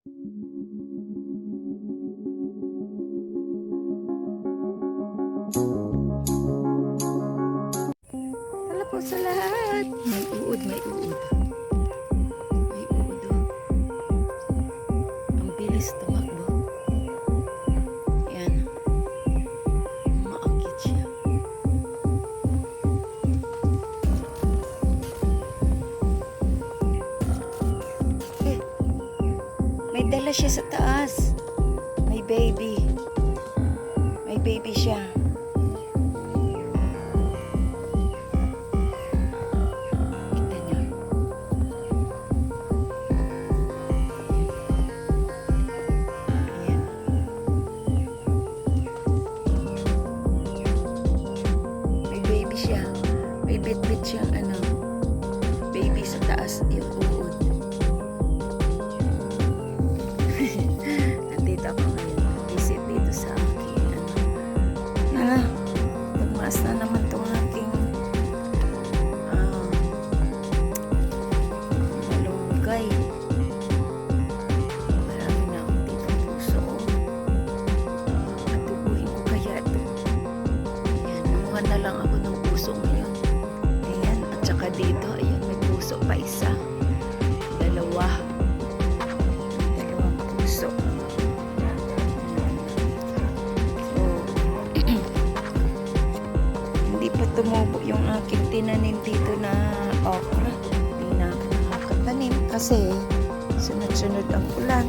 Hala po sa lahat. May uod, may uod. May dala siya sa taas. May baby. May baby siya. Kita niyo. Ayan. May baby siya. May bit-bit siyang ano, baby sa taas yung tumubo yung aking tinanim dito na okra. Hindi na ako nakakatanim kasi sunod-sunod ang ulan.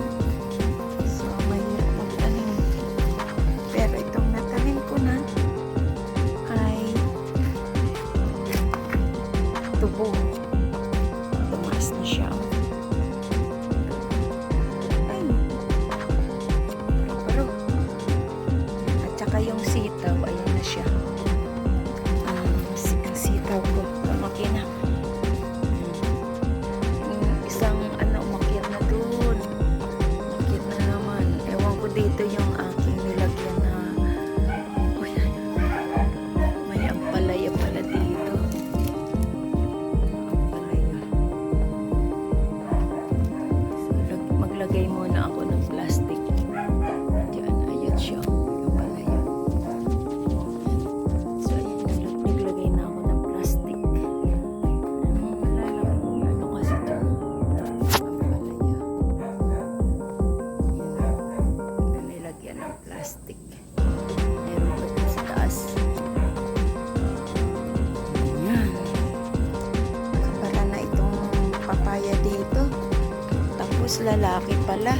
Lalaki pala.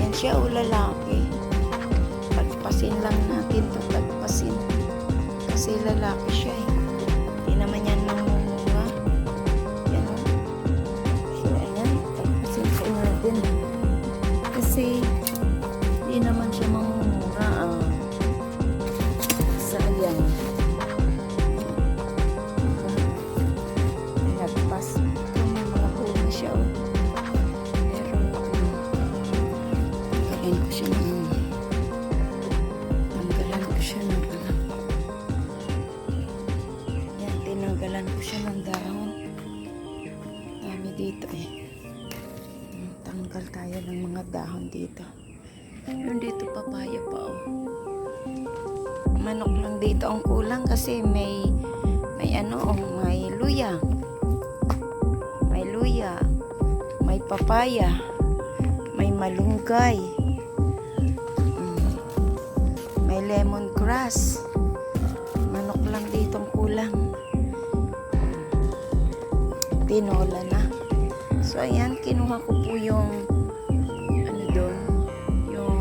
Yan siya o lalaki. Tagpasin lang natin to tanggalan ko siya ng tanggalan ko siya ng ano. Yan, tinanggalan ko siya ng dahon. Dami dito eh. Tanggal tayo ng mga dahon dito. Yung dito papaya pa oh. Manok lang dito ang kulang kasi may may ano oh, may luya. May luya. May papaya. May malunggay. May lemongrass. Manok lang dito ang kulang. Tinola na. So ayan, kinuha ko po yung ano doon, yung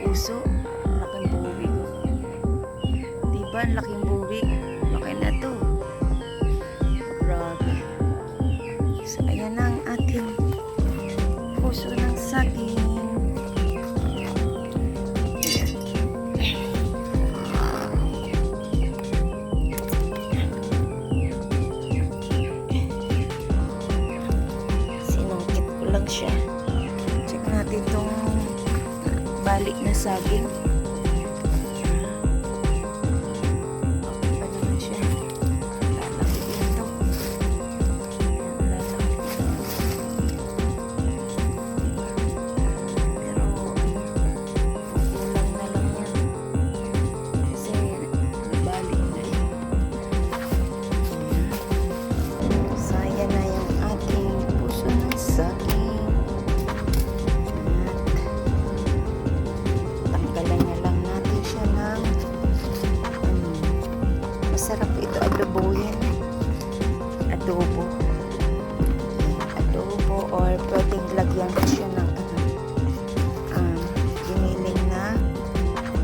puso, laking buwig. Diba, laking buwig? Saging.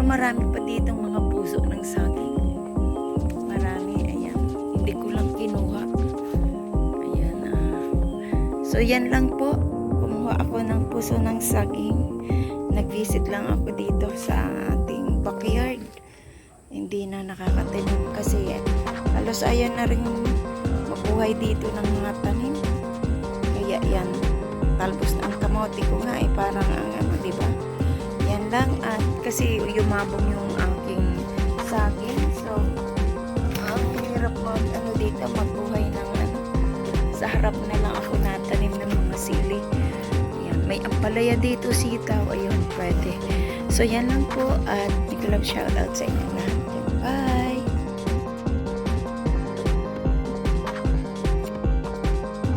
Pero marami pa dito mga puso ng saging. Marami. Ayan. Hindi ko lang kinuha. Ayan. ah. So, yan lang po. Kumuha ako ng puso ng saging. Nag-visit lang ako dito sa ating backyard. Hindi na nakakatanim kasi halos ayan na rin mabuhay dito ng mga tanim. Kaya yan, talbos na ang kamote ko nga eh, parang lang at kasi yumabong yung aking saging. So, ang hirap mag, ano dito, magbuhay ng ano. Sa harap na lang ako natanim ng mga sili. Yan, may ampalaya dito, sitaw, ayun, pwede. So, yan lang po at big love shoutout sa inyo lahat.